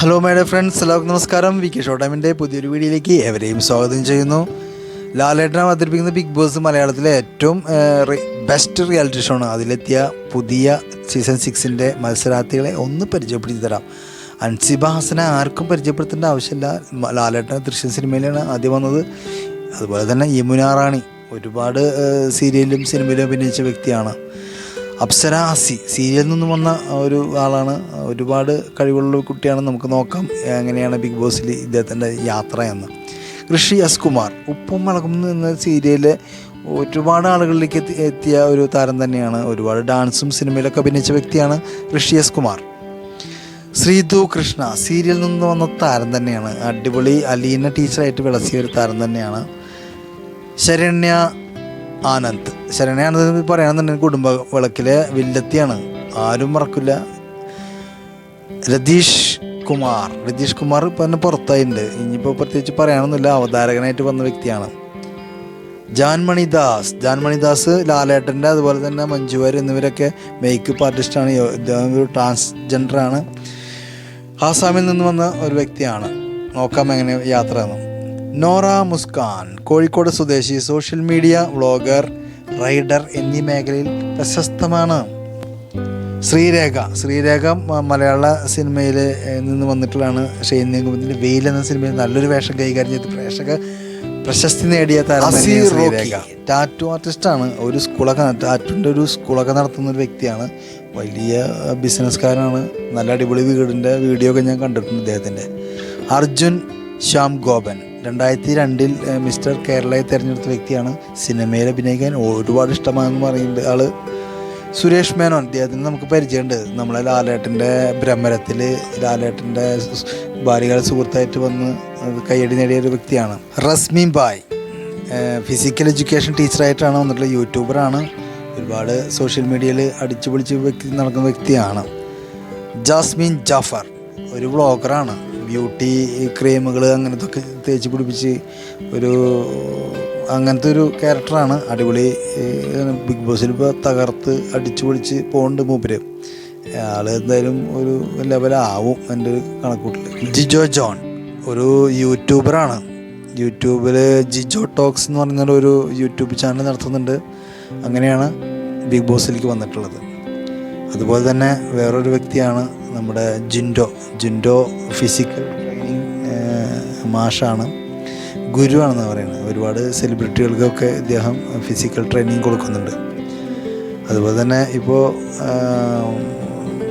Hello my dear friends എല്ലാവർക്കും നമസ്കാരം. V K show ടൈമിന്റെ പുതിയൊരു വീഡിയോയിലേക്ക് എവരെയും സ്വാഗതം ചെയ്യുന്നു. ലാലേട്ടൻ അവതരിപ്പിക്കുന്ന ബിഗ് ബോസ് മലയാളത്തിലെ ഏറ്റവും ബെസ്റ്റ് റിയാലിറ്റി ഷോ ആണ്. അതിലെത്തിയ പുതിയ സീസൺ സിക്സിന്റെ മത്സരാർത്ഥികളെ ഒന്ന് പരിചയപ്പെടുത്തി തരാം അൻസിബ ഹസനെ ആർക്കും പരിചയപ്പെടുത്തേണ്ട ആവശ്യമില്ല. ലാലേട്ടൻ ദൃശ്യ സിനിമയിലാണ് ആദ്യം വന്നത്. അതുപോലെ തന്നെ യമുന റാണി ഒരുപാട് സീരിയലും സീരിയലിലും സിനിമയിലും അഭിനയിച്ച വ്യക്തിയാണ്. അപ്സര ആസി സീരിയലിൽ നിന്നും വന്ന ഒരു ആളാണ്. ഒരുപാട് കഴിവുള്ള കുട്ടിയാണ്. നമുക്ക് നോക്കാം എങ്ങനെയാണ് ബിഗ് ബോസിൽ ഇദ്ദേഹത്തിന്റെ യാത്ര എന്ന്. ഋഷി എസ് കുമാർ ഉപ്പും മുളകും എന്ന സീരിയലിലെ ഒരുപാട് ആളുകളിലേക്ക് എത്തി എത്തിയ ഒരു താരം തന്നെയാണ്. ഒരുപാട് ഡാൻസും സിനിമയിലൊക്കെ അഭിനയിച്ച വ്യക്തിയാണ് ഋഷി എസ് കുമാർ. ശ്രീധു കൃഷ്ണ സീരിയലിൽ നിന്ന് വന്ന താരം തന്നെയാണ്. അടിപൊളി അലീന ടീച്ചറായിട്ട് വിളസിയ ഒരു താരം തന്നെയാണ്. ശരണ്യ ആനന്ദ്. ശരണ്യ ആനന്ദ് പറയുകയാണെന്നുണ്ടെങ്കിൽ കുടുംബ വിളക്കിലെ വില്ലത്തിയാണ്. ആരും മറക്കില്ല. രതീഷ് കുമാർ. രതീഷ് കുമാർ ഇപ്പം തന്നെ പുറത്തായിട്ടുണ്ട്. ഇനിയിപ്പോൾ പ്രത്യേകിച്ച് പറയാനൊന്നുമില്ല. അവതാരകനായിട്ട് വന്ന വ്യക്തിയാണ്. ജാൻമണിദാസ് ജാൻമണിദാസ് ജാൻമണി ദാസ് ലാലേട്ടന്റെ അതുപോലെ തന്നെ മഞ്ജു വാര്യർ എന്നിവരൊക്കെ മേക്കപ്പ് ആർട്ടിസ്റ്റാണ് ഇദ്ദേഹം ഒരു ട്രാൻസ്ജെൻഡറാണ് ആസാമിൽ നിന്ന് വന്ന ഒരു വ്യക്തിയാണ്. നോക്കാം എങ്ങനെ യാത്ര നോറ മുസ്കാൻ. കോഴിക്കോട് സ്വദേശി സോഷ്യൽ മീഡിയ വ്ളോഗർ റൈഡർ എന്നീ മേഖലയിൽ പ്രശസ്തമാണ്. ശ്രീരേഖ. ശ്രീരേഖ മലയാള സിനിമയിൽ നിന്ന് വന്നിട്ടുള്ളതാണ് ഷെയ്നിന്റെ വെയിൽ എന്ന സിനിമയിൽ നല്ലൊരു വേഷം കൈകാര്യം ചെയ്ത് പ്രേക്ഷക പ്രശസ്തി നേടിയ ടാറ്റു ആർട്ടിസ്റ്റാണ്. ഒരു സ്കൂളൊക്കെ ടാറ്റുവിന്റെ ഒരു സ്കൂളൊക്കെ നടത്തുന്ന ഒരു വ്യക്തിയാണ്. വലിയ ബിസിനസ്സുകാരാണ് നല്ല അടിപൊളി വീടിന്റെ വീഡിയോ ഒക്കെ ഞാൻ കണ്ടിട്ടുണ്ട് ഇദ്ദേഹത്തിന്റെ. അർജുൻ ശ്യാം ഗോപൻ. രണ്ടായിരത്തി രണ്ടിൽ മിസ്റ്റർ കേരളയെ തിരഞ്ഞെടുത്ത വ്യക്തിയാണ്. സിനിമയിൽ അഭിനയിക്കാൻ ഒരുപാട് ഇഷ്ടമാണെന്ന് പറയുന്നുണ്ട് ആൾ. സുരേഷ് മേനോൻ അദ്ദേഹത്തിന് നമുക്ക് പരിചയമുണ്ട്. നമ്മളെ ലാലേട്ടന്റെ ഭ്രമരത്തിൽ ലാലേട്ടന്റെ ഭാര്യകൾ സുഹൃത്തായിട്ട് വന്ന് കയ്യടി നേടിയ ഒരു വ്യക്തിയാണ്. റസ്മീൻ ബായ് ഫിസിക്കൽ എഡ്യൂക്കേഷൻ ടീച്ചറായിട്ടാണ് വന്നിട്ടുള്ള യൂട്യൂബറാണ് ഒരുപാട് സോഷ്യൽ മീഡിയയിൽ അടിച്ചു പൊളിച്ച് വ്യക്തി നടക്കുന്ന വ്യക്തിയാണ്. ജാസ്മിൻ ജാഫർ ഒരു വ്ളോഗറാണ് ബ്യൂട്ടി ക്രീമുകൾ അങ്ങനത്തെ ഒക്കെ തേച്ച് പിടിപ്പിച്ച് ഒരു അങ്ങനത്തെ ഒരു ക്യാരക്ടറാണ്. അടിപൊളി ബിഗ് ബോസിൽ ഇപ്പോൾ തകർത്ത് അടിച്ചു പൊളിച്ച് പോകുന്നുണ്ട് മൂപ്പര്. അയാൾ എന്തായാലും ഒരു ലെവലാവും എന്റെ ഒരു കണക്കൂട്ടിൽ ജിജോ ജോൺ ഒരു യൂട്യൂബറാണ്. യൂട്യൂബിൽ ജിജോ ടോക്സ് എന്ന് പറയുന്ന ഒരു യൂട്യൂബ് ചാനൽ നടത്തുന്നുണ്ട്. അങ്ങനെയാണ് ബിഗ് ബോസിലേക്ക് വന്നിട്ടുള്ളത്. അതുപോലെ തന്നെ വേറൊരു വ്യക്തിയാണ് നമ്മുടെ ജിൻഡോ ജിൻഡോ ഫിസിക്കൽ ട്രെയിനിങ് മാഷാണ്. ഗുരുവാണെന്ന് പറയുന്നത്. ഒരുപാട് സെലിബ്രിറ്റികൾക്കൊക്കെ ഇദ്ദേഹം ഫിസിക്കൽ ട്രെയിനിങ് കൊടുക്കുന്നുണ്ട്. അതുപോലെ തന്നെ ഇപ്പോൾ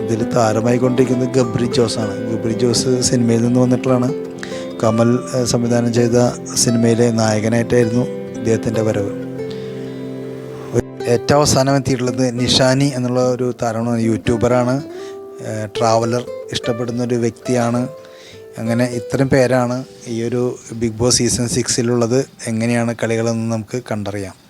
ഇതിൽ താരമായിക്കൊണ്ടിരിക്കുന്നത് ഗബ്രി ജോസാണ്. ഗബ്രി ജോസ് സിനിമയിൽ നിന്ന് വന്നിട്ടുള്ളതാണ്. കമൽ സംവിധാനം ചെയ്ത സിനിമയിലെ നായകനായിട്ടായിരുന്നു ഇദ്ദേഹത്തിന്റെ വരവ്. ഏറ്റവും അവസാനം എത്തിയിട്ടുള്ളത് നിഷാനി എന്നുള്ള ഒരു താരമാണ്. യൂട്യൂബറാണ്. ട്രാവലർ ഇഷ്ടപ്പെടുന്ന ഒരു വ്യക്തിയാണ്. അങ്ങനെ ഇത്രയും പേരാണ് ഈ ഒരു ബിഗ് ബോസ് സീസൺ സിക്സിലുള്ളത്. എങ്ങനെയാണ് കളികളെന്ന് നമുക്ക് കണ്ടറിയാം.